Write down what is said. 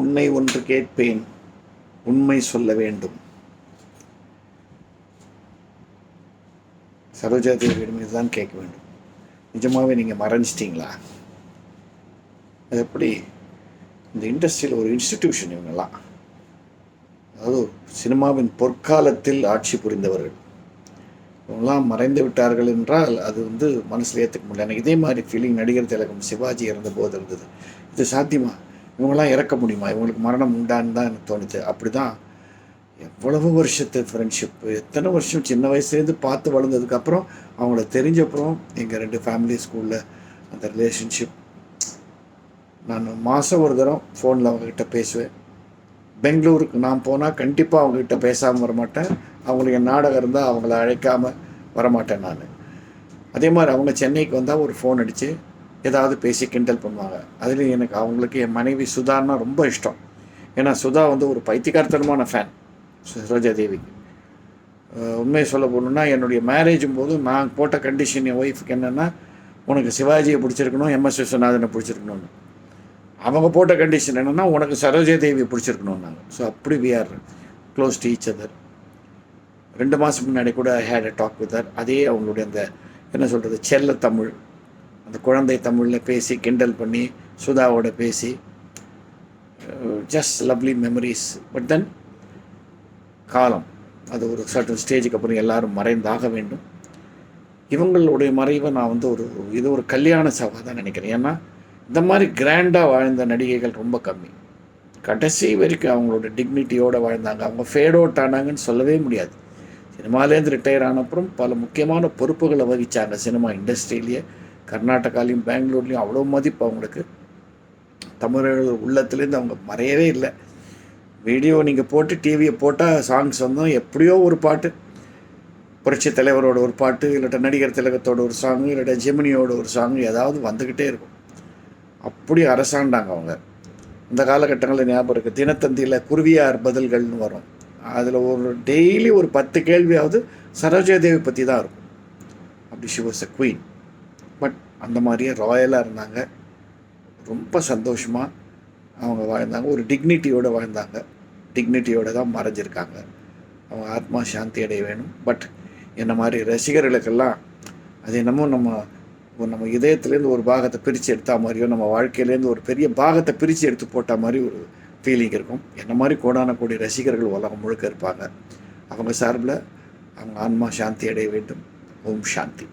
உன்னை ஒன்று கேட்பேன் உண்மை சொல்ல வேண்டும். சரோஜா தேவியிடம் இதுதான் கேட்க வேண்டும். நிஜமாகவே நீங்கள் மறைஞ்சிட்டிங்களா அது எப்படி? இந்த இண்டஸ்ட்ரியில் ஒரு இன்ஸ்டிடியூஷன் இவங்கெல்லாம். அதாவது சினிமாவின் பொற்காலத்தில் ஆட்சி புரிந்தவர்கள். இவங்கெல்லாம் மறைந்து விட்டார்கள் என்றால் அது வந்து மனசில் ஏற்றுக்க முடியல. எனக்கு இதே மாதிரி ஃபீலிங் நடிகர் திலகம் சிவாஜி இறந்த போது இருந்தது. இது சாத்தியமா? இவங்களாம் இறக்க முடியுமா? இவங்களுக்கு மரணம் உண்டான்னு தான் எனக்கு தோணுது. அப்படி தான் எவ்வளவு வருஷத்து ஃப்ரெண்ட்ஷிப் எத்தனை வருஷம் சின்ன வயசுலேருந்து பார்த்து வளர்ந்ததுக்கப்புறம் அவங்கள தெரிஞ்சப்புறம் எங்கள் ரெண்டு ஃபேமிலி ஸ்கூலில் அந்த ரிலேஷன்ஷிப் நான் மாதம் ஒரு தரம் ஃபோனில் அவங்கக்கிட்ட பேசுவேன். பெங்களூருக்கு நான் போனால் கண்டிப்பாக அவங்கக்கிட்ட பேசாமல் வரமாட்டேன். அவங்களுக்கு என் நாடகம் இருந்தால் அவங்கள அழைக்காமல் வரமாட்டேன் நான். அதே மாதிரி அவங்க சென்னைக்கு வந்தால் ஒரு ஃபோன் அடித்து ஏதாவது பேசி கிண்டல் பண்ணுவாங்க. அதுலேயும் எனக்கு அவங்களுக்கு என் மனைவி சுதான்னா ரொம்ப இஷ்டம். ஏன்னா சுதா வந்து ஒரு பைத்தியகார்த்தனமான ஃபேன் சரோஜா தேவிக்கு உண்மையை சொல்ல போகணுன்னா என்னுடைய மேரேஜும் போது நான் போட்ட கண்டிஷன் என் ஒய்ஃபுக்கு என்னென்னா உனக்கு சிவாஜியை பிடிச்சிருக்கணும் எம்எஸ் விஸ்வநாதனை பிடிச்சிருக்கணும்னு. அவங்க போட்ட கண்டிஷன் என்னென்னா உனக்கு சரோஜா தேவியை பிடிச்சிருக்கணும்னாங்க ஸோ அப்படி we are close to each other ரெண்டு மாதம் முன்னாடி கூட I had a talk with அதே அவங்களுடைய அந்த என்ன சொல்கிறது செல்ல தமிழ். அந்த குழந்தை தமிழில் பேசி கிண்டல் பண்ணி சுதாவோட பேசி just lovely memories but then காலம். அது ஒரு சர்டன் ஸ்டேஜுக்கு அப்புறம் எல்லாரும் மறைந்தாக வேண்டும். இவங்களுடைய மறைவை நான் வந்து ஒரு இது ஒரு கல்யாண சவாக தான் நினைக்கிறேன். ஏன்னா இந்த மாதிரி கிராண்டாக வாழ்ந்த நடிகைகள் ரொம்ப கம்மி. கடைசி வரைக்கும் அவங்களோட டிக்னிட்டியோடு வாழ்ந்தாங்க. அவங்க ஃபேட் அவுட் ஆனாங்கன்னு சொல்லவே முடியாது. சினிமாலேருந்து ரிட்டையர் ஆன அப்புறம் பல முக்கியமான பொறுப்புகளை வகித்தாங்க சினிமா இண்டஸ்ட்ரியிலேயே கர்நாடகாலையும் பெங்களூர்லேயும் அவ்வளோ மதிப்பு அவங்களுக்கு. தமிழர்கள் உள்ளத்துலேருந்து அவங்க மறையவே இல்லை. வீடியோ நீங்கள் போட்டு டிவியை போட்டால் சாங்ஸ் வந்தோம் எப்படியோ ஒரு பாட்டு. புரட்சி தலைவரோட ஒரு பாட்டு இல்லாட்ட நடிகர் திலகத்தோட ஒரு சாங் இல்லாட்ட ஜெமினியோட ஒரு சாங் ஏதாவது வந்துக்கிட்டே இருக்கும். அப்படி அரசாண்டாங்க அவங்க. இந்த காலகட்டங்களில் ஞாபகம் இருக்குது தினத்தந்தியில் குருவியார் பதில்கள்னு வரும். அதில் ஒரு டெய்லி ஒரு பத்து கேள்வியாவது சரோஜாதேவி பற்றி தான் இருக்கும். அப்படி she was a queen but அந்த மாதிரியே ராயலாக இருந்தாங்க. ரொம்ப சந்தோஷமாக அவங்க வாழ்ந்தாங்க. ஒரு டிக்னிட்டியோடு வாழ்ந்தாங்க. டிக்னிட்டியோடு தான் மறைஞ்சிருக்காங்க. அவங்க ஆத்மா சாந்தி அடைய வேணும். பட் என்ன மாதிரி ரசிகர்களுக்கெல்லாம் அது என்னமோ நம்ம ஒரு நம்ம இதயத்துலேருந்து ஒரு பாகத்தை பிரித்து எடுத்தா மாதிரியோ நம்ம வாழ்க்கையிலேருந்து ஒரு பெரிய பாகத்தை பிரித்து எடுத்து போட்ட மாதிரி ஒரு ஃபீலிங் இருக்கும். என்ன மாதிரி கோடான கோடி ரசிகர்கள் உலகம் முழுக்க இருப்பாங்க. அவங்க சார்பில் அவங்க ஆன்மா சாந்தி அடைய வேண்டும். ஓம் சாந்தி.